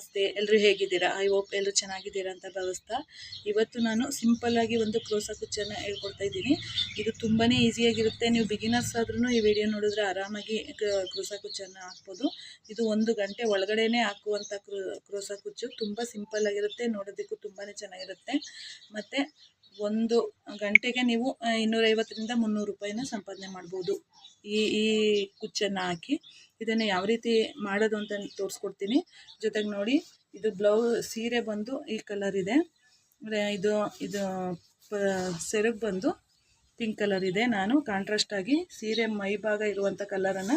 ನಮಸ್ತೆ ಎಲ್ಲರೂ ಹೇಗಿದ್ದೀರಾ? ಐ ಹೋಪ್ ಎಲ್ಲರೂ ಚೆನ್ನಾಗಿದ್ದೀರಾ ಅಂತ ಭಾವಿಸ್ತಾ. ಇವತ್ತು ನಾನು ಸಿಂಪಲ್ಲಾಗಿ ಒಂದು ಕ್ಲೋಸಾ ಕುಚ್ಚನ್ನು ಹೇಳ್ಕೊಡ್ತಾ ಇದ್ದೀನಿ. ಇದು ತುಂಬಾ ಈಸಿಯಾಗಿರುತ್ತೆ. ನೀವು ಬಿಗಿನರ್ಸ್ ಆದ್ರೂ ಈ ವಿಡಿಯೋ ನೋಡಿದ್ರೆ ಆರಾಮಾಗಿ ಕ್ರೋಸಾ ಕ್ರೋಸ ಕುಚ್ಚನ್ನು ಹಾಕ್ಬೋದು. ಇದು ಒಂದು ಗಂಟೆ ಒಳಗಡೆನೇ ಹಾಕುವಂಥ ಕ್ರೋ, ಕ್ರೋಸಾ ಕುಚ್ಚು. ತುಂಬ ಸಿಂಪಲ್ಲಾಗಿರುತ್ತೆ ನೋಡೋದಕ್ಕೂ ತುಂಬಾ ಚೆನ್ನಾಗಿರುತ್ತೆ. ಮತ್ತು ಒಂದು ಗಂಟೆಗೆ ನೀವು ಇನ್ನೂರೈವತ್ತರಿಂದ ಮುನ್ನೂರು ರೂಪಾಯಿನ ಸಂಪಾದನೆ ಮಾಡ್ಬೋದು. ಈ ಈ ಕುಚ್ಚನ್ನು ಹಾಕಿ ಇದನ್ನು ಯಾವ ರೀತಿ ಮಾಡೋದು ಅಂತ ತೋರಿಸ್ಕೊಡ್ತೀನಿ. ಜೊತೆಗೆ ನೋಡಿ, ಇದು ಬ್ಲೌ ಸೀರೆ ಬಂದು ಈ ಕಲರ್ ಇದೆ. ಇದು ಇದು ಸೆರಗು ಬಂದು ಪಿಂಕ್ ಕಲರ್ ಇದೆ. ನಾನು ಕಾಂಟ್ರಾಸ್ಟಾಗಿ ಸೀರೆ ಮೈ ಭಾಗ ಇರುವಂಥ ಕಲರನ್ನು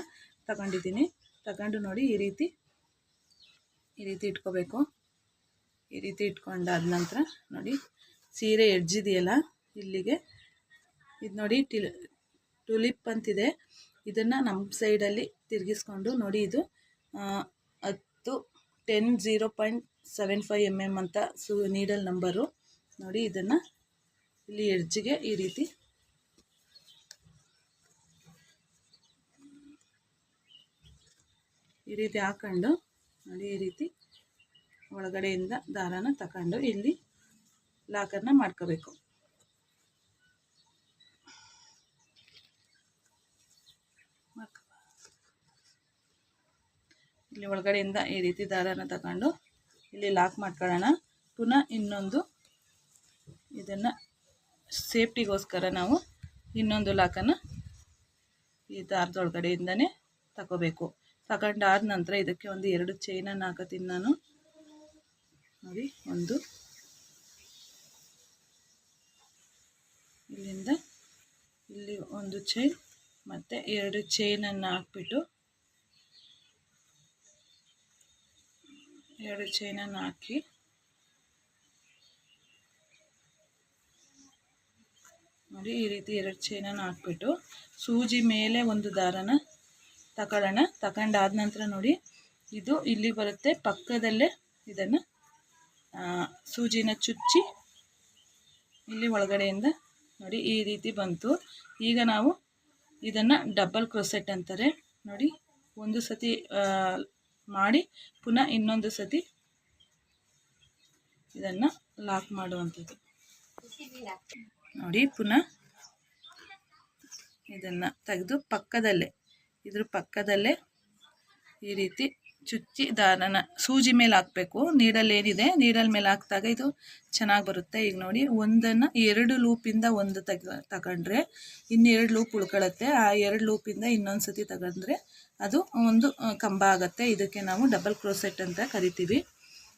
ತಗೊಂಡಿದ್ದೀನಿ. ತಗೊಂಡು ನೋಡಿ ಈ ರೀತಿ ಈ ರೀತಿ ಇಟ್ಕೋಬೇಕು. ಈ ರೀತಿ ಇಟ್ಕೊಂಡಾದ ನಂತರ ನೋಡಿ, ಸೀರೆ ಎಡ್ಜಿದೆಯಲ್ಲ ಇಲ್ಲಿಗೆ. ಇದು ನೋಡಿ, ಟಿಲ್ ಟುಲಿಪ್ ಅಂತಿದೆ. ಇದನ್ನು ನಮ್ಮ ಸೈಡಲ್ಲಿ ತಿರುಗಿಸ್ಕೊಂಡು ನೋಡಿ ಇದು ಹತ್ತು ten zero point seven five M M ಅಂತ ಸು, ನೀಡಲ್ ನಂಬರು. ನೋಡಿ ಇದನ್ನು ಇಲ್ಲಿ ಎಡ್ಜಿಗೆ ಈ ರೀತಿ ಈ ರೀತಿ ಹಾಕೊಂಡು, ನೋಡಿ ಈ ರೀತಿ ಒಳಗಡೆಯಿಂದ ದಾರಾನ ತಗೊಂಡು ಇಲ್ಲಿ ಲಾಕರ್ನ ಮಾಡ್ಕೋಬೇಕು. ಇಲ್ಲಿ ಒಳಗಡೆಯಿಂದ ಈ ರೀತಿ ದಾರನ ತಗೊಂಡು ಇಲ್ಲಿ ಲಾಕ್ ಮಾಡ್ಕೊಳ್ಳೋಣ. ಪುನಃ ಇನ್ನೊಂದು ಇದನ್ನು ಸೇಫ್ಟಿಗೋಸ್ಕರ ನಾವು ಇನ್ನೊಂದು ಲಾಕನ್ನು ಈ ದಾರದೊಳಗಡೆಯಿಂದನೇ ತಗೋಬೇಕು. ತಗೊಂಡಾದ ನಂತರ ಇದಕ್ಕೆ ಒಂದು ಎರಡು ಚೈನನ್ನು ಹಾಕತ್ತೀನಿ ನಾನು. ನೋಡಿ, ಒಂದು. ಇಲ್ಲಿಂದ ಇಲ್ಲಿ ಒಂದು ಚೈನ್ ಮತ್ತು ಎರಡು ಚೈನನ್ನು ಹಾಕ್ಬಿಟ್ಟು ಎರಡು ಚೈನನ್ನು ಹಾಕಿ. ನೋಡಿ, ಈ ರೀತಿ ಎರಡು ಚೈನನ್ನು ಹಾಕ್ಬಿಟ್ಟು ಸೂಜಿ ಮೇಲೆ ಒಂದು ದಾರನ ತಗೊಳ್ಳೋಣ ತಗೊಂಡಾದ ನಂತರ ನೋಡಿ, ಇದು ಇಲ್ಲಿ ಬರುತ್ತೆ. ಪಕ್ಕದಲ್ಲೇ ಇದನ್ನು ಸೂಜಿನ ಚುಚ್ಚಿ ಇಲ್ಲಿ ಒಳಗಡೆಯಿಂದ ನೋಡಿ, ಈ ರೀತಿ ಬಂತು. ಈಗ ನಾವು ಇದನ್ನು ಡಬಲ್ ಕ್ರೋಸೆಟ್ ಅಂತಾರೆ. ನೋಡಿ, ಒಂದು ಸತಿ ಮಾಡಿ ಪುನಃ ಇನ್ನೊಂದು ಸತಿ ಇದನ್ನು ಲಾಕ್ ಮಾಡುವಂಥದ್ದು. ನೋಡಿ, ಪುನಃ ಇದನ್ನು ತೆಗೆದು ಪಕ್ಕದಲ್ಲೇ, ಇದ್ರ ಪಕ್ಕದಲ್ಲೇ ಈ ರೀತಿ ಚುಚ್ಚಿ ದಾರನ ಸೂಜಿ ಮೇಲೆ ಹಾಕಬೇಕು. ನೀರಲ್ಲಿ ಏನಿದೆ, ನೀರಲ್ಲಿ ಮೇಲೆ ಹಾಕಿದಾಗ ಇದು ಚೆನ್ನಾಗಿ ಬರುತ್ತೆ. ಈಗ ನೋಡಿ, ಒಂದನ್ನು, ಎರಡು ಲೂಪಿಂದ ಒಂದು ತೆಗ, ತಗೊಂಡ್ರೆ ಇನ್ನೆರಡು ಲೂಪ್ ಉಳ್ಕೊಳತ್ತೆ. ಆ ಎರಡು ಲೂಪಿಂದ ಇನ್ನೊಂದು ಸತಿ ತಗೊಂಡ್ರೆ ಅದು ಒಂದು ಕಂಬ ಆಗುತ್ತೆ. ಇದಕ್ಕೆ ನಾವು ಡಬಲ್ ಕ್ರೋಸೆಟ್ ಅಂತ ಕರಿತೀವಿ.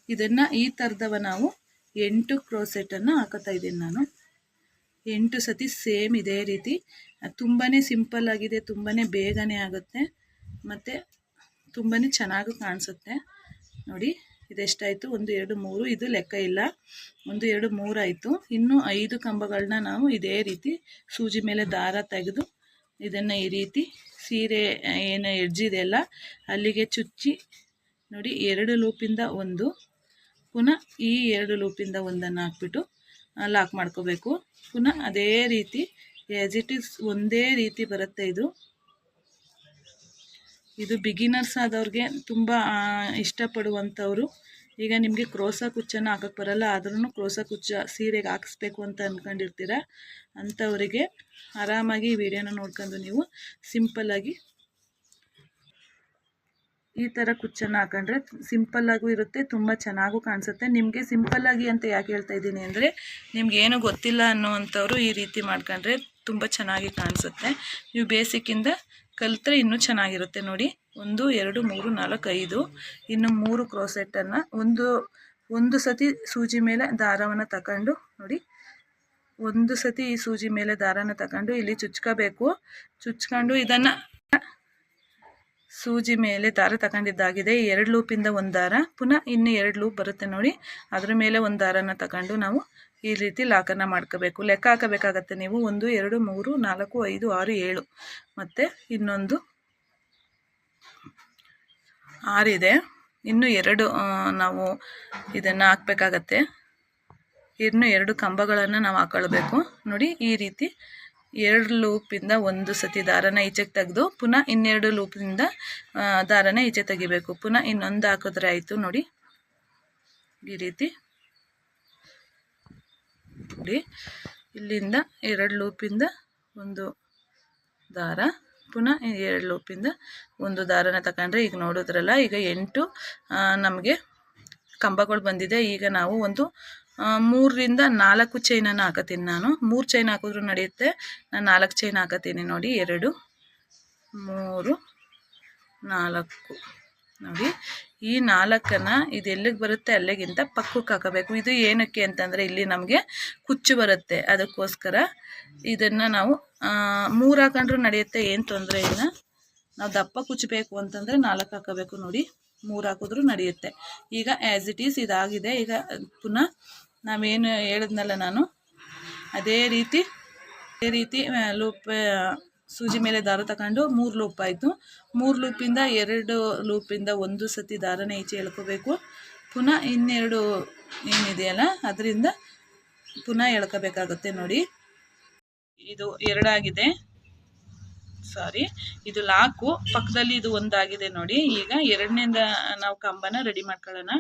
ಇದನ್ನು ಈ ಥರದವ ನಾವು ಎಂಟು ಕ್ರೋಸೆಟನ್ನು ಹಾಕೋತಾ ಇದ್ದೀನಿ ನಾನು. ಎಂಟು ಸತಿ ಸೇಮ್ ಇದೇ ರೀತಿ. ತುಂಬಾ ಸಿಂಪಲ್ ಆಗಿದೆ ತುಂಬಾ ಬೇಗನೆ ಆಗುತ್ತೆ. ಮತ್ತು ತುಂಬಾ ಚೆನ್ನಾಗಿ ಕಾಣಿಸುತ್ತೆ. ನೋಡಿ, ಇದೆಷ್ಟಾಯಿತು? ಒಂದು, ಎರಡು, ಮೂರು. ಇದು ಲೆಕ್ಕ ಇಲ್ಲ. ಒಂದು, ಎರಡು, ಮೂರು ಆಯಿತು. ಇನ್ನು ಐದು ಕಂಬಗಳನ್ನ ನಾವು ಇದೇ ರೀತಿ ಸೂಜಿ ಮೇಲೆ ದಾರ ತೆಗೆದು ಇದನ್ನು ಈ ರೀತಿ ಸೀರೆ ಏನು ಎಡ್ಜಿದೆಯಲ್ಲ ಅಲ್ಲಿಗೆ ಚುಚ್ಚಿ, ನೋಡಿ, ಎರಡು ಲೂಪಿಂದ ಒಂದು. ಪುನಃ ಈ ಎರಡು ಲೂಪಿಂದ ಒಂದನ್ನು ಹಾಕ್ಬಿಟ್ಟು ಲಾಕ್ ಮಾಡ್ಕೋಬೇಕು. ಪುನಃ ಅದೇ ರೀತಿ ಆ್ಯಸ್ ಇಟ್ ಈಸ್ ಒಂದೇ ರೀತಿ ಬರುತ್ತೆ ಇದು. ಇದು ಬಿಗಿನರ್ಸ್ ಆದವ್ರಿಗೆ ತುಂಬ ಇಷ್ಟಪಡುವಂಥವ್ರು. ಈಗ ನಿಮಗೆ ಕ್ರೋಸ ಕುಚ್ಚನ್ನು ಹಾಕಕ್ಕೆ ಬರಲ್ಲ ಆದ್ರೂ ಕ್ರೋಸ ಕುಚ್ಚ ಸೀರೆಗೆ ಹಾಕಿಸ್ಬೇಕು ಅಂತ ಅಂದ್ಕೊಂಡಿರ್ತೀರ ಅಂಥವರಿಗೆ ಆರಾಮಾಗಿ ಈ ವಿಡಿಯೋನ ನೋಡ್ಕೊಂಡು ನೀವು ಸಿಂಪಲ್ಲಾಗಿ ಈ ಥರ ಕುಚ್ಚನ್ನು ಹಾಕೊಂಡ್ರೆ ಸಿಂಪಲ್ಲಾಗೂ ಇರುತ್ತೆ, ತುಂಬ ಚೆನ್ನಾಗೂ ಕಾಣಿಸುತ್ತೆ. ನಿಮಗೆ ಸಿಂಪಲ್ಲಾಗಿ ಅಂತ ಯಾಕೆ ಹೇಳ್ತಾ ಇದ್ದೀನಿ ಅಂದರೆ, ನಿಮ್ಗೆ ಏನು ಗೊತ್ತಿಲ್ಲ ಅನ್ನೋವಂಥವ್ರು ಈ ರೀತಿ ಮಾಡ್ಕೊಂಡ್ರೆ ತುಂಬ ಚೆನ್ನಾಗಿ ಕಾಣಿಸುತ್ತೆ. ನೀವು ಬೇಸಿಕ್ಕಿಂದ ಕಲಿತ್ರೆ ಇನ್ನೂ ಚೆನ್ನಾಗಿರುತ್ತೆ ನೋಡಿ. ಒಂದು, ಎರಡು, ಮೂರು, ನಾಲ್ಕು, ಐದು, ಇನ್ನು ಮೂರು ಕ್ರೋಸೆಟ್ಟನ್ನು ಒಂದು ಒಂದು ಸತಿ ಸೂಜಿ ಮೇಲೆ ದಾರವನ್ನು ತಗೊಂಡು ನೋಡಿ. ಒಂದು ಸತಿ ಈ ಸೂಜಿ ಮೇಲೆ ದಾರನ ತಗೊಂಡು ಇಲ್ಲಿ ಚುಚ್ಕೋಬೇಕು. ಚುಚ್ಕೊಂಡು ಇದನ್ನು ಸೂಜಿ ಮೇಲೆ ದಾರ ತಗೊಂಡಿದ್ದಾಗಿದೆ ಎರಡು ಲೂಪಿಂದ ಒಂದು ದಾರ. ಪುನಃ ಇನ್ನು ಎರಡು ಲೂಪ್ ಬರುತ್ತೆ ನೋಡಿ. ಅದ್ರ ಮೇಲೆ ಒಂದು ದಾರನ ತಗೊಂಡು ನಾವು ಈ ರೀತಿ ಲಾಕನ್ನು ಮಾಡ್ಕೋಬೇಕು. ಲೆಕ್ಕ ಹಾಕಬೇಕಾಗತ್ತೆ ನೀವು ಒಂದು, ಎರಡು, ಮೂರು, ನಾಲ್ಕು, ಐದು, ಆರು, ಏಳು. ಮತ್ತು ಇನ್ನೊಂದು ಆರಿದೆ ಇನ್ನು ಎರಡು ನಾವು ಇದನ್ನು ಹಾಕಬೇಕಾಗತ್ತೆ. ಇನ್ನು ಎರಡು ಕಂಬಗಳನ್ನು ನಾವು ಹಾಕೊಳ್ಬೇಕು. ನೋಡಿ, ಈ ರೀತಿ ಎರಡು ಲೂಪಿಂದ ಒಂದು ಸತಿ ದಾರನ ಈಚೆಗೆ ತೆಗೆದು, ಪುನಃ ಇನ್ನೆರಡು ಲೂಪಿಂದ ದಾರನ ಈಚೆ ತೆಗಿಬೇಕು. ಪುನಃ ಇನ್ನೊಂದು ಹಾಕಿದ್ರೆ ಆಯಿತು. ನೋಡಿ, ಈ ರೀತಿ ನೋಡಿ ಇಲ್ಲಿಂದ ಎರಡು ಲೂಪಿಂದ ಒಂದು ದಾರ, ಪುನಃ ಎರಡು ಲೂಪಿಂದ ಒಂದು ದಾರನ ತಗೊಂಡ್ರೆ ಈಗ ನೋಡಿದ್ರಲ್ಲ, ಈಗ ಎಂಟು ನಮಗೆ ಕಂಬಗಳು ಬಂದಿದೆ. ಈಗ ನಾವು ಒಂದು ಮೂರರಿಂದ ನಾಲ್ಕು ಚೈನನ್ನು ಹಾಕತ್ತೀನಿ ನಾನು. ಮೂರು ಚೈನ್ ಹಾಕಿದ್ರು ನಡೆಯುತ್ತೆ. ನಾನು ನಾಲ್ಕು ಚೈನ್ ಹಾಕತ್ತೀನಿ ನೋಡಿ. ಎರಡು, ಮೂರು, ನಾಲ್ಕು. ನೋಡಿ. ಈ ನಾಲ್ಕನ್ನ ಇದು ಎಲ್ಲಿಗೆ ಬರುತ್ತೆ? ಅಲ್ಲಿಗಿಂತ ಪಕ್ಕಕ್ಕೆ ಹಾಕಬೇಕು. ಇದು ಏನಕ್ಕೆ ಅಂತಂದರೆ ಇಲ್ಲಿ ನಮಗೆ ಕುಚ್ಚು ಬರುತ್ತೆ. ಅದಕ್ಕೋಸ್ಕರ ಇದನ್ನು ನಾವು ಮೂರು ಹಾಕೊಂಡ್ರೂ ನಡೆಯುತ್ತೆ, ಏನು ತೊಂದರೆ ಇಲ್ಲ. ನಾವು ದಪ್ಪ ಕುಚ್ಚಬೇಕು ಅಂತಂದರೆ ನಾಲ್ಕು ಹಾಕಬೇಕು ನೋಡಿ. ಮೂರು ಹಾಕಿದ್ರು ನಡೆಯುತ್ತೆ. ಈಗ ಆ್ಯಸ್ ಇಟ್ ಈಸ್ ಇದಾಗಿದೆ. ಈಗ ಪುನಃ ನಾವೇನು ಹೇಳಿದ್ನಲ್ಲ ನಾನು? ಅದೇ ರೀತಿ ಅದೇ ರೀತಿ ಲೂಪ್ ಸೂಜಿ ಮೇಲೆ ದಾರ ತಗೊಂಡು ಮೂರು ಲೂಪ್ ಆಯಿತು. ಮೂರು ಲೂಪಿಂದ ಎರಡು ಲೂಪಿಂದ ಒಂದು ಸತಿ ದಾರನ ಈಚೆ ಎಳ್ಕೋಬೇಕು. ಪುನಃ ಇನ್ನೆರಡು ಏನಿದೆಯಲ್ಲ, ಅದರಿಂದ ಪುನಃ ಎಳ್ಕೋಬೇಕಾಗತ್ತೆ ನೋಡಿ. ಇದು ಎರಡಾಗಿದೆ ಸಾರಿ ಇದು ಲಾಕು ಪಕ್ಕದಲ್ಲಿ ಇದು ಒಂದಾಗಿದೆ ನೋಡಿ. ಈಗ ಎರಡನೇದ ನಾವು ಕಂಬನ ರೆಡಿ ಮಾಡ್ಕೊಳ್ಳೋಣ.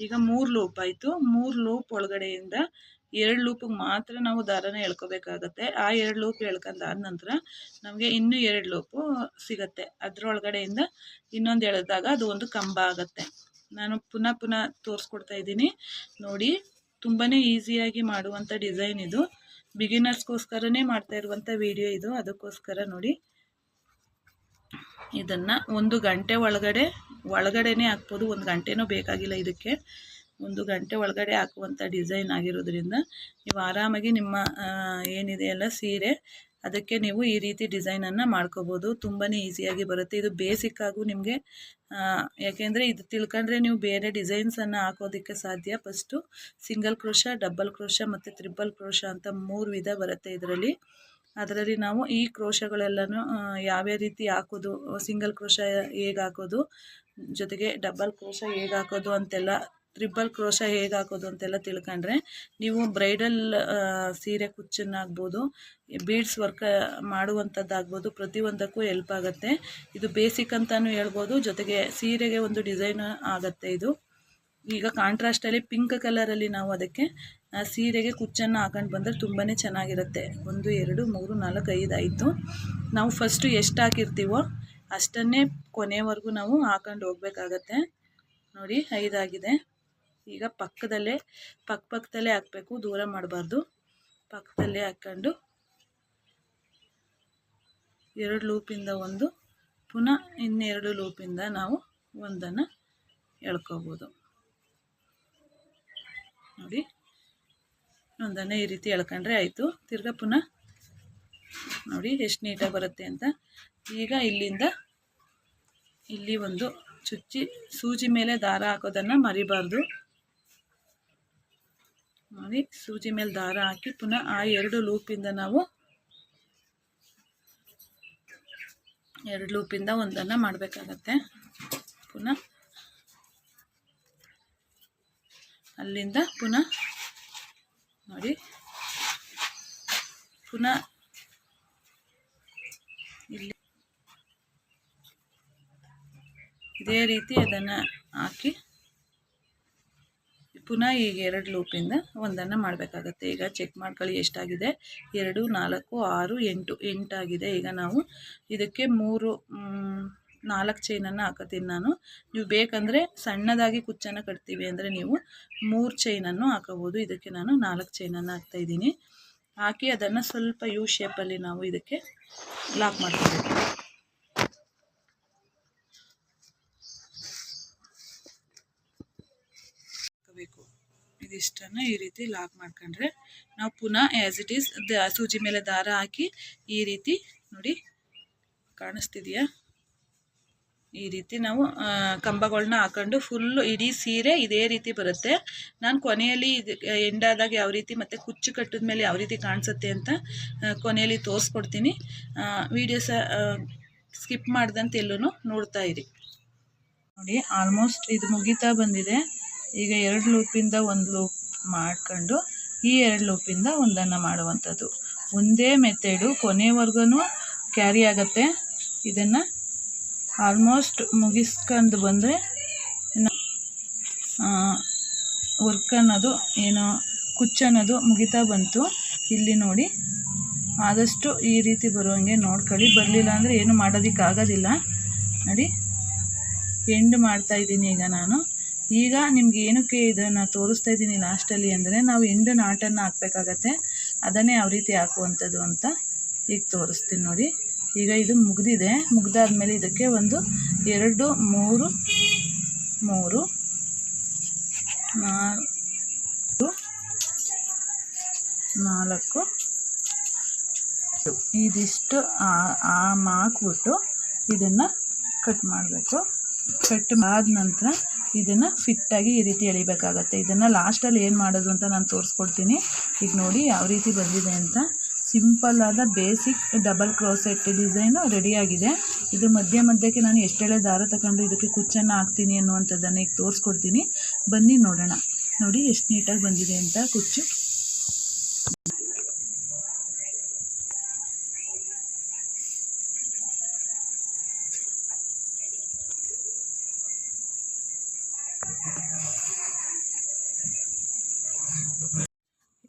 ಈಗ ಮೂರು ಲೂಪ್ ಆಯಿತು. ಮೂರು ಲೂಪ್ ಒಳಗಡೆಯಿಂದ ಎರಡು ಲೂಪಿಗೆ ಮಾತ್ರ ನಾವು ದಾರನ ಎಳ್ಕೊಬೇಕಾಗತ್ತೆ. ಆ ಎರಡು ಲೂಪ್ ಎಳ್ಕೊಂಡಾದ ನಂತರ ನಮಗೆ ಇನ್ನೂ ಎರಡು ಲೂಪು ಸಿಗತ್ತೆ. ಅದರೊಳಗಡೆಯಿಂದ ಇನ್ನೊಂದು ಎಳೆದಾಗ ಅದು ಒಂದು ಕಂಬ ಆಗುತ್ತೆ. ನಾನು ಪುನಃ ಪುನಃ ತೋರಿಸ್ಕೊಡ್ತಾ ಇದ್ದೀನಿ. ನೋಡಿ ತುಂಬಾ ಈಸಿಯಾಗಿ ಮಾಡುವಂಥ ಡಿಸೈನ್ ಇದು. ಬಿಗಿನರ್ಸ್ಗೋಸ್ಕರನೇ ಮಾಡ್ತಾ ಇರುವಂಥ ವಿಡಿಯೋ ಇದು. ಅದಕ್ಕೋಸ್ಕರ ನೋಡಿ, ಇದನ್ನು ಒಂದು ಗಂಟೆ ಒಳಗಡೆ, ಒಳಗಡೆನೇ ಹಾಕ್ಬೋದು. ಒಂದು ಗಂಟೆನೂ ಬೇಕಾಗಿಲ್ಲ ಇದಕ್ಕೆ. ಒಂದು ಗಂಟೆ ಒಳಗಡೆ ಹಾಕುವಂಥ ಡಿಸೈನ್ ಆಗಿರೋದ್ರಿಂದ ನೀವು ಆರಾಮಾಗಿ ನಿಮ್ಮ ಏನಿದೆ ಏನಿದೆಯಲ್ಲ ಸೀರೆ, ಅದಕ್ಕೆ ನೀವು ಈ ರೀತಿ ಡಿಸೈನನ್ನು ಮಾಡ್ಕೋಬೋದು. ತುಂಬಾ ಈಸಿಯಾಗಿ ಬರುತ್ತೆ. ಇದು ಬೇಸಿಕ್ಕಾಗೂ ನಿಮಗೆ ಯಾಕೆಂದರೆ ಇದು ತಿಳ್ಕೊಂಡ್ರೆ ನೀವು ಬೇರೆ ಡಿಸೈನ್ಸನ್ನು ಹಾಕೋದಕ್ಕೆ ಸಾಧ್ಯ. First single crochet, double crochet ಮತ್ತು ತ್ರಿಬಲ್ ಕ್ರೋಶ ಅಂತ ಮೂರು ವಿಧ ಬರುತ್ತೆ ಇದರಲ್ಲಿ. ಅದರಲ್ಲಿ ನಾವು ಈ ಕ್ರೋಶಗಳೆಲ್ಲನೂ ಯಾವ್ಯಾವ ರೀತಿ ಹಾಕೋದು, ಸಿಂಗಲ್ ಕ್ರೋಶ ಹೇಗೆ ಹಾಕೋದು, ಜೊತೆಗೆ ಡಬಲ್ ಕ್ರೋಶ ಹೇಗೆ ಹಾಕೋದು ಅಂತೆಲ್ಲ ತ್ರಿಬಲ್ ಕ್ರೋಶ ಹೇಗೆ ಹಾಕೋದು ಅಂತೆಲ್ಲ ತಿಳ್ಕೊಂಡ್ರೆ ನೀವು ಬ್ರೈಡಲ್ ಸೀರೆ ಕುಚ್ಚನ್ನಾಗ್ಬೋದು, ಬೀಡ್ಸ್ ವರ್ಕ್ ಮಾಡುವಂಥದ್ದಾಗ್ಬೋದು ಪ್ರತಿಯೊಂದಕ್ಕೂ ಹೆಲ್ಪ್ ಆಗುತ್ತೆ. ಇದು ಬೇಸಿಕ್ ಅಂತಲೂ ಹೇಳ್ಬೋದು, ಜೊತೆಗೆ ಸೀರೆಗೆ ಒಂದು ಡಿಸೈನ್ ಆಗುತ್ತೆ ಇದು. ಈಗ ಕಾಂಟ್ರಾಸ್ಟಲ್ಲಿ ಪಿಂಕ್ ಕಲರಲ್ಲಿ ನಾವು ಅದಕ್ಕೆ ಸೀರೆಗೆ ಕುಚ್ಚನ್ನು ಹಾಕೊಂಡು ಬಂದರೆ ತುಂಬಾ ಚೆನ್ನಾಗಿರುತ್ತೆ. ಒಂದು, ಎರಡು, ಮೂರು, ನಾಲ್ಕು, ಐದು ಆಯಿತು. ನಾವು ಫಸ್ಟು ಎಷ್ಟು ಹಾಕಿರ್ತೀವೋ ಅಷ್ಟನ್ನೇ ಕೊನೆವರೆಗೂ ನಾವು ಹಾಕೊಂಡು ಹೋಗ್ಬೇಕಾಗತ್ತೆ. ನೋಡಿ, ಐದಾಗಿದೆ. ಈಗ ಪಕ್ಕದಲ್ಲೇ ಪಕ್ಕ ಪಕ್ಕದಲ್ಲೇ ಹಾಕಬೇಕು, ದೂರ ಮಾಡಬಾರ್ದು. ಪಕ್ಕದಲ್ಲೇ ಹಾಕ್ಕೊಂಡು ಎರಡು ಲೂಪಿಂದ ಒಂದು, ಪುನಃ ಇನ್ನೆರಡು ಲೂಪಿಂದ ನಾವು ಒಂದನ್ನು ಎಳ್ಕೋಬೋದು. ನೋಡಿ, ಒಂದನ್ನು ಈ ರೀತಿ ಎಳ್ಕೊಂಡ್ರೆ ಆಯಿತು. ತಿರ್ಗಾ ಪುನಃ ನೋಡಿ ಎಷ್ಟು ನೀಟಾಗಿ ಬರುತ್ತೆ ಅಂತ. ಈಗ ಇಲ್ಲಿಂದ ಇಲ್ಲಿ ಒಂದು ಚುಚ್ಚಿ, ಸೂಜಿ ಮೇಲೆ ದಾರ ಹಾಕೋದನ್ನು ಮರಿಬಾರ್ದು. ನೋಡಿ ಸೂಜಿ ಮೇಲೆ ದಾರ ಹಾಕಿ ಪುನಃ ಆ ಎರಡು ಲೂಪಿಂದ ನಾವು ಎರಡು ಲೂಪಿಂದ ಒಂದನ್ನು ಮಾಡಬೇಕಾಗತ್ತೆ. ಪುನಃ ಅಲ್ಲಿಂದ ಪುನಃ ನೋಡಿ. ಪುನಃ ಇಲ್ಲಿ ಇದೇ ರೀತಿ ಅದನ್ನು ಹಾಕಿ ಪುನಃ ಈಗ ಎರಡು ಲೂಪಿಂದ ಒಂದನ್ನು ಮಾಡಬೇಕಾಗತ್ತೆ. ಈಗ ಚೆಕ್ ಮಾಡ್ಕೊಳ್ಳಿ ಎಷ್ಟಾಗಿದೆ. ಎರಡು, ನಾಲ್ಕು, ಆರು, ಎಂಟು. ಎಂಟಾಗಿದೆ. ಈಗ ನಾವು ಇದಕ್ಕೆ ಮೂರು ನಾಲ್ಕು ಚೈನನ್ನು ಹಾಕತ್ತೀನಿ ನಾನು. ನೀವು ಬೇಕಂದರೆ ಸಣ್ಣದಾಗಿ ಕುಚ್ಚನ್ನು ಕಟ್ತೀವಿ ಅಂದರೆ ನೀವು ಮೂರು ಚೈನನ್ನು ಹಾಕೋಬೋದು ಇದಕ್ಕೆ ನಾನು ನಾಲ್ಕು ಚೈನನ್ನು ಹಾಕ್ತಾಯಿದ್ದೀನಿ ಹಾಕಿ ಅದನ್ನು ಸ್ವಲ್ಪ ಯು ಶೇಪಲ್ಲಿ ನಾವು ಇದಕ್ಕೆ ಲಾಕ್ ಮಾಡ್ಕೋಬೇಕು. ಇದಿಷ್ಟನ್ನು ಈ ರೀತಿ ಲಾಕ್ ಮಾಡ್ಕೊಂಡ್ರೆ ನಾವು ಪುನಃ ಆ್ಯಸ್ ಇಟ್ ಈಸ್ ದ ಸೂಜಿ ಮೇಲೆ ದಾರ ಹಾಕಿ ಈ ರೀತಿ ನೋಡಿ ಕಾಣಿಸ್ತಿದೆಯಾ? ಈ ರೀತಿ ನಾವು ಕಂಬಗಳನ್ನ ಹಾಕೊಂಡು ಫುಲ್ಲು ಇಡೀ ಸೀರೆ ಇದೇ ರೀತಿ ಬರುತ್ತೆ. ನಾನು ಕೊನೆಯಲ್ಲಿ ಇದು ಎಂಡಾದಾಗ ಯಾವ ರೀತಿ ಮತ್ತು ಕುಚ್ಚು ಕಟ್ಟಿದ ಮೇಲೆ ಯಾವ ರೀತಿ ಕಾಣಿಸುತ್ತೆ ಅಂತ ಕೊನೆಯಲ್ಲಿ ತೋರಿಸ್ಕೊಡ್ತೀನಿ. ವೀಡಿಯೋಸ ಸ್ಕಿಪ್ ಮಾಡ್ದಂತೆ ಎಲ್ಲೂ ನೋಡ್ತಾ ಇರಿ. ನೋಡಿ ಆಲ್ಮೋಸ್ಟ್ ಇದು ಮುಗಿತಾ ಬಂದಿದೆ. ಈಗ ಎರಡು ಲೂಪಿಂದ ಒಂದು ಲೂಪ್ ಮಾಡ್ಕೊಂಡು ಈ ಎರಡು ಲೂಪಿಂದ ಒಂದನ್ನು ಮಾಡುವಂಥದ್ದು. ಒಂದೇ ಮೆಥಡು ಕೊನೆವರೆಗೂ ಕ್ಯಾರಿ ಆಗುತ್ತೆ. ಇದನ್ನು ಆಲ್ಮೋಸ್ಟ್ ಮುಗಿಸ್ಕೊಂಡು ಬಂದರೆ ವರ್ಕ್ ಅನ್ನೋದು ಏನು ಕುಚ್ಚು ಅನ್ನೋದು ಮುಗಿತಾ ಬಂತು. ಇಲ್ಲಿ ನೋಡಿ, ಆದಷ್ಟು ಈ ರೀತಿ ಬರುವಂಗೆ ನೋಡ್ಕೊಳ್ಳಿ. ಬರಲಿಲ್ಲ ಅಂದರೆ ಏನು ಮಾಡೋದಕ್ಕಾಗೋದಿಲ್ಲ. ನೋಡಿ ಎಂಡ್ ಮಾಡ್ತಾ ಇದ್ದೀನಿ ಈಗ ನಾನು. ಈಗ ನಿಮ್ಗೆ ಏನಕ್ಕೆ ಇದನ್ನು ತೋರಿಸ್ತಾ ಇದ್ದೀನಿ ಲಾಸ್ಟಲ್ಲಿ ಅಂದರೆ ನಾವು ಎಂಡು ನಾಟನ್ನು ಹಾಕ್ಬೇಕಾಗತ್ತೆ. ಅದನ್ನೇ ಯಾವ ರೀತಿ ಹಾಕುವಂಥದ್ದು ಅಂತ ಈಗ ತೋರಿಸ್ತೀನಿ ನೋಡಿ. ಈಗ ಇದು ಮುಗಿದಿದೆ. ಮುಗ್ದಾದ್ಮೇಲೆ ಇದಕ್ಕೆ ಒಂದು ಎರಡು, ಮೂರು ಮೂರು, ನಾಲ್ಕು ನಾಲ್ಕು. ಇದಿಷ್ಟು ಹಾಕ್ಬಿಟ್ಟು ಇದನ್ನು ಕಟ್ ಮಾಡಬೇಕು. ಕಟ್ ಆದ ನಂತರ ಇದನ್ನು ಫಿಟ್ಟಾಗಿ ಈ ರೀತಿ ಎಳಿಬೇಕಾಗತ್ತೆ. ಇದನ್ನು ಲಾಸ್ಟಲ್ಲಿ ಏನು ಮಾಡೋದು ಅಂತ ನಾನು ತೋರಿಸ್ಕೊಡ್ತೀನಿ. ಈಗ ನೋಡಿ ಯಾವ ರೀತಿ ಬಂದಿದೆ ಅಂತ. ಸಿಂಪಲ್ ಆದ ಬೇಸಿಕ್ ಡಬಲ್ ಕ್ರೋಸೆಟ್ ಡಿಸೈನು ರೆಡಿಯಾಗಿದೆ ಇದು ಮಧ್ಯ ಮಧ್ಯಕ್ಕೆ ನಾನು ಎಷ್ಟೆಳೆ ದಾರ ತಗೊಂಡು ಇದಕ್ಕೆ ಕುಚ್ಚನ್ನು ಹಾಕ್ತೀನಿ ಅನ್ನುವಂಥದ್ದನ್ನು ಈಗ ತೋರಿಸ್ಕೊಡ್ತೀನಿ. ಬನ್ನಿ ನೋಡೋಣ. ನೋಡಿ ಎಷ್ಟು ನೀಟಾಗಿ ಬಂದಿದೆ ಅಂತ ಕುಚ್ಚು.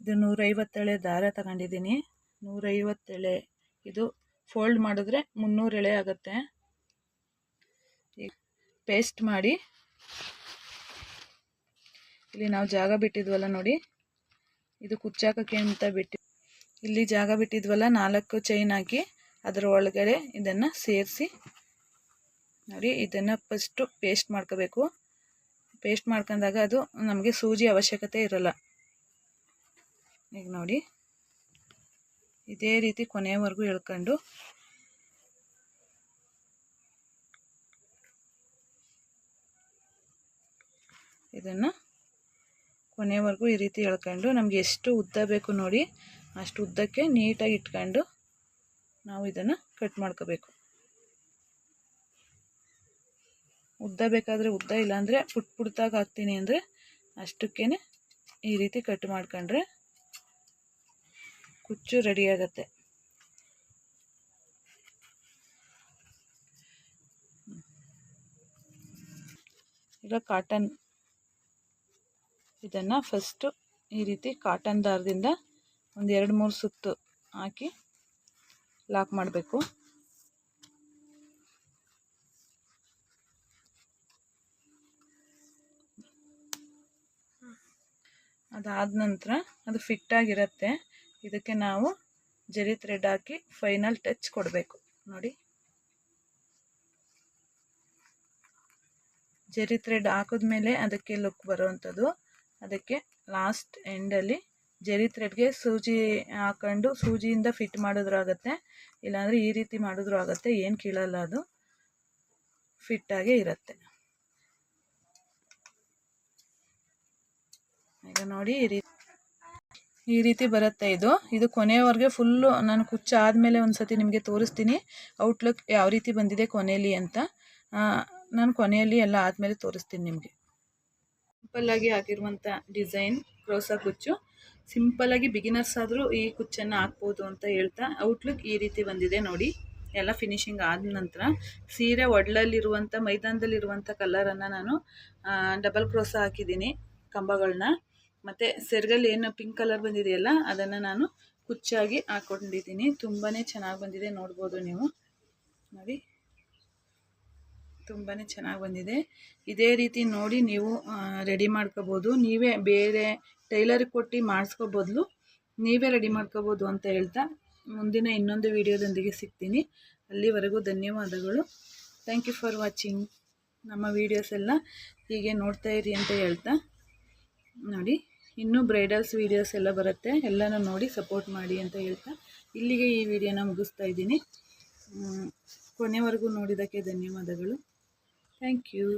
ಇದು ನೂರೈವತ್ತೆಳೆ ದಾರ ತಗೊಂಡಿದ್ದೀನಿ. ನೂರೈವತ್ತೆಳೆ. ಇದು ಫೋಲ್ಡ್ ಮಾಡಿದ್ರೆ ಮುನ್ನೂರು ಎಳೆ ಆಗುತ್ತೆ. ಪೇಸ್ಟ್ ಮಾಡಿ. ಇಲ್ಲಿ ನಾವು ಜಾಗ ಬಿಟ್ಟಿದ್ವಲ್ಲ ನೋಡಿ. ಇದು ಕುಚ್ಚಾಕಕ್ಕೆ ಅಂತ ಬಿಟ್ಟು, ಇಲ್ಲಿ ಜಾಗ ಬಿಟ್ಟಿದ್ವಲ್ಲ ನಾಲ್ಕು ಚೈನ್ ಹಾಕಿ ಅದರ ಒಳಗಡೆ ಇದನ್ನು ಸೇರಿಸಿ ನೋಡಿ ಇದನ್ನು ಫಸ್ಟು ಪೇಸ್ಟ್ ಮಾಡ್ಕೋಬೇಕು. ಪೇಸ್ಟ್ ಮಾಡ್ಕೊಂಡಾಗ ಅದು ನಮಗೆ ಸೂಜಿ ಅವಶ್ಯಕತೆ ಇರೋಲ್ಲ. ಈಗ ನೋಡಿ. ಇದೇ ರೀತಿ ಕೊನೆಯವರೆಗೂ ಎಳ್ಕೊಂಡು ಇದನ್ನು ಕೊನೆವರೆಗೂ ಈ ರೀತಿ ಎಳ್ಕೊಂಡು ನಮಗೆ ಎಷ್ಟು ಉದ್ದ ಬೇಕು ನೋಡಿ, ಅಷ್ಟು ಉದ್ದಕ್ಕೆ ನೀಟಾಗಿ ಇಟ್ಕೊಂಡು ನಾವು ಇದನ್ನು ಕಟ್ ಮಾಡ್ಕೋಬೇಕು. ಉದ್ದ ಬೇಕಾದರೆ ಉದ್ದ, ಇಲ್ಲಾಂದರೆ ಪುಟ್ ಪುಡ್ತಾಗ ಹಾಕ್ತೀನಿ ಅಂದರೆ ಅಷ್ಟಕ್ಕೇ ಈ ರೀತಿ ಕಟ್ ಮಾಡ್ಕೊಂಡ್ರೆ ಕುಚ್ಚು ರೆಡಿ ಆಗುತ್ತೆ. ಈಗ ಕಾಟನ್ ಇದನ್ನು ಫಸ್ಟು ಈ ರೀತಿ ಕಾಟನ್ ದಾರದಿಂದ ಒಂದು ಎರಡು ಮೂರು ಸುತ್ತು ಹಾಕಿ ಲಾಕ್ ಮಾಡಬೇಕು. ಅದಾದ ನಂತರ ಅದು ಫಿಟ್ಟಾಗಿರುತ್ತೆ ಇದಕ್ಕೆ ನಾವು ಜರಿ ಥ್ರೆಡ್ ಹಾಕಿ ಫೈನಲ್ ಟಚ್ ಕೊಡಬೇಕು. ನೋಡಿ. ಜರಿ ಥ್ರೆಡ್ ಹಾಕಿದ್ಮೇಲೆ ಅದಕ್ಕೆ ಲುಕ್ ಬರುವಂಥದ್ದು. ಅದಕ್ಕೆ ಲಾಸ್ಟ್ ಎಂಡಲ್ಲಿ ಜರಿ ಥ್ರೆಡ್ಗೆ ಸೂಜಿ ಹಾಕೊಂಡು ಸೂಜಿಯಿಂದ ಫಿಟ್ ಮಾಡಿದ್ರು ಆಗುತ್ತೆ. ಇಲ್ಲಾಂದರೆ ಈ ರೀತಿ ಮಾಡಿದ್ರು ಆಗುತ್ತೆ. ಏನು ಕೀಳಲ್ಲ ಅದು. ಫಿಟ್ಟಾಗೇ ಇರುತ್ತೆ. ಈಗ ನೋಡಿ ಈ ರೀತಿ ಈ ರೀತಿ ಬರುತ್ತೆ ಇದು. ಇದು ಕೊನೆಯವರೆಗೆ ಫುಲ್ಲು ನಾನು ಕುಚ್ಚ ಆದಮೇಲೆ ಒಂದು ಸತಿ ನಿಮಗೆ ತೋರಿಸ್ತೀನಿ. ಔಟ್ಲುಕ್ ಯಾವ ರೀತಿ ಬಂದಿದೆ ಕೊನೆಯಲ್ಲಿ ಅಂತ. ನಾನು ಕೊನೆಯಲ್ಲಿ ಎಲ್ಲ ಆದಮೇಲೆ ತೋರಿಸ್ತೀನಿ ನಿಮಗೆ. ಸಿಂಪಲ್ಲಾಗಿ ಹಾಕಿರುವಂಥ ಡಿಸೈನ್ ಕ್ರೋಸ ಕುಚ್ಚು. ಸಿಂಪಲ್ಲಾಗಿ ಬಿಗಿನರ್ಸ್ ಆದರೂ ಈ ಕುಚ್ಚನ್ನು ಹಾಕ್ಬೋದು ಅಂತ ಹೇಳ್ತಾ ಔಟ್ಲುಕ್ ಈ ರೀತಿ ಬಂದಿದೆ ನೋಡಿ. ಎಲ್ಲ ಫಿನಿಶಿಂಗ್ ಆದ ನಂತರ ಸೀರೆ ಒಡ್ಲಲ್ಲಿರುವಂಥ ಮೈದಾನದಲ್ಲಿರುವಂಥ ಕಲರನ್ನು ನಾನು ಡಬಲ್ ಕ್ರೋಸ ಹಾಕಿದ್ದೀನಿ ಕಂಬಗಳನ್ನ ಮತ್ತು ಸೆರ್ಗಲ್ಲಿ ಏನು ಪಿಂಕ್ ಕಲರ್ ಬಂದಿದೆಯಲ್ಲ, ಅದನ್ನು ನಾನು ಕುಚ್ಚಾಗಿ ಹಾಕೊಂಡಿದ್ದೀನಿ. ತುಂಬಾ ಚೆನ್ನಾಗಿ ಬಂದಿದೆ, ನೋಡ್ಬೋದು ನೀವು. ನೋಡಿ. ತುಂಬಾ ಚೆನ್ನಾಗಿ ಬಂದಿದೆ. ಇದೇ ರೀತಿ ನೋಡಿ ನೀವು ರೆಡಿ ಮಾಡ್ಕೋಬೋದು. ನೀವೇ ಬೇರೆ ಟೈಲರ್ಗೆ ಕೊಟ್ಟು ಮಾಡಿಸ್ಕೋಬದಲು ನೀವೇ ರೆಡಿ ಮಾಡ್ಕೋಬೋದು ಅಂತ ಹೇಳ್ತಾ ಮುಂದಿನ ಇನ್ನೊಂದು ವಿಡಿಯೋದೊಂದಿಗೆ ಸಿಗ್ತೀನಿ. ಅಲ್ಲಿವರೆಗೂ ಧನ್ಯವಾದಗಳು. ಥ್ಯಾಂಕ್ ಯು ಫಾರ್ ವಾಚಿಂಗ್ ನಮ್ಮ ವೀಡಿಯೋಸ್ ಎಲ್ಲ ಹೀಗೆ ನೋಡ್ತಾ ಇರಿ ಅಂತ ಹೇಳ್ತಾ. ನೋಡಿ. ಇನ್ನೂ ಬ್ರೈಡಲ್ಸ್ ವೀಡಿಯೋಸ್ ಎಲ್ಲ ಬರುತ್ತೆ. ಎಲ್ಲನೂ ನೋಡಿ ಸಪೋರ್ಟ್ ಮಾಡಿ ಅಂತ ಹೇಳ್ತಾ ಇಲ್ಲಿಗೆ ಈ ವಿಡಿಯೋನ ಮುಗಿಸ್ತಾ ಇದ್ದೀನಿ. ಕೊನೆವರೆಗೂ ನೋಡಿದ್ದಕ್ಕೆ ಧನ್ಯವಾದಗಳು. Thank you